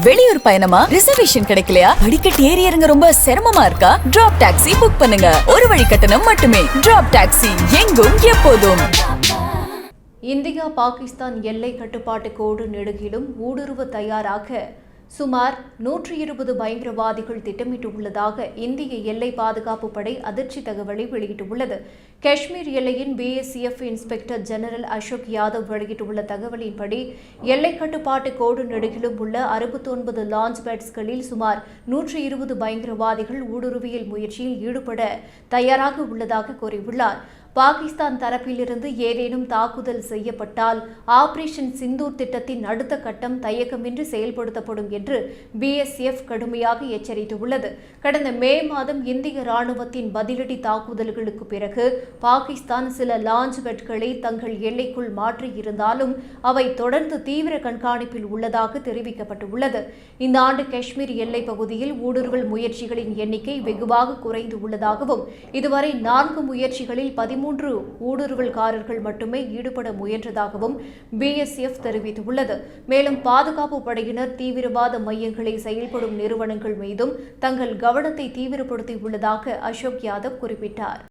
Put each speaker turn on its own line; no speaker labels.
வெளியூர் பயணமா? ரிசர்வேஷன் கிடைக்கலையா? படிக்கட் ஏறி இறங்க ரொம்ப சிரமமா இருக்கா? டிராப் டாக்ஸி புக் பண்ணுங்க. ஒரு வழி கட்டணம் மட்டுமே. டிராப் டாக்ஸி எங்கும் எப்போதும்.
இந்தியா பாகிஸ்தான் எல்லை கட்டுப்பாட்டு கோடு நெடுகிலும் ஊடுருவ தயாராக. சுமார் நூற்றி இருபது பயங்கரவாதிகள் திட்டமிட்டுள்ளதாக இந்திய எல்லை பாதுகாப்பு படை அதிர்ச்சி தகவலை வெளியிட்டுள்ளது. காஷ்மீர் எல்லையின் BSF inspector general Ashok Yadav வெளியிட்டுள்ள தகவலின்படி எல்லை கட்டுப்பாட்டு கோடு நெடுகிலும் உள்ள அறுபத்தொன்பது லான்ச் பேட்ஸ்களில் சுமார் நூற்றி இருபது பயங்கரவாதிகள் ஊடுருவியல் முயற்சியில் ஈடுபட தயாராக உள்ளதாக கூறியுள்ளார். பாகிஸ்தான் தரப்பிலிருந்து ஏதேனும் தாக்குதல் செய்யப்பட்டால் ஆபரேஷன் சிந்தூர் திட்டத்தின் அடுத்த கட்டம் தயக்கமின்றி செயல்படுத்தப்படும் என்று பிஎஸ்எஃப் கடுமையாக எச்சரித்துள்ளது. கடந்த மே மாதம் இந்திய ராணுவத்தின் பதிலடி தாக்குதல்களுக்கு பிறகு பாகிஸ்தான் சில லாஞ்ச் பெட்களை தங்கள் எல்லைக்குள் மாற்றியிருந்தாலும் அவை தொடர்ந்து தீவிர கண்காணிப்பில் உள்ளதாக தெரிவிக்கப்பட்டுள்ளது. இந்த ஆண்டு காஷ்மீர் எல்லைப் பகுதியில் ஊடுருவல் முயற்சிகளின் எண்ணிக்கை வெகுவாக குறைந்து உள்ளதாகவும் இதுவரை நான்கு முயற்சிகளில் பதிமூன்று ஊடுருவல்காரர்கள் மட்டுமே ஈடுபட முயன்றதாகவும் பிஎஸ்எஃப் தெரிவித்துள்ளது. மேலும் பாதுகாப்பு படையினர் தீவிரவாத மையங்களை செயல்படும் நிறுவனங்கள் மீதும் தங்கள் கவனத்தை தீவிரப்படுத்தியுள்ளதாக அசோக் யாதவ் குறிப்பிட்டார்.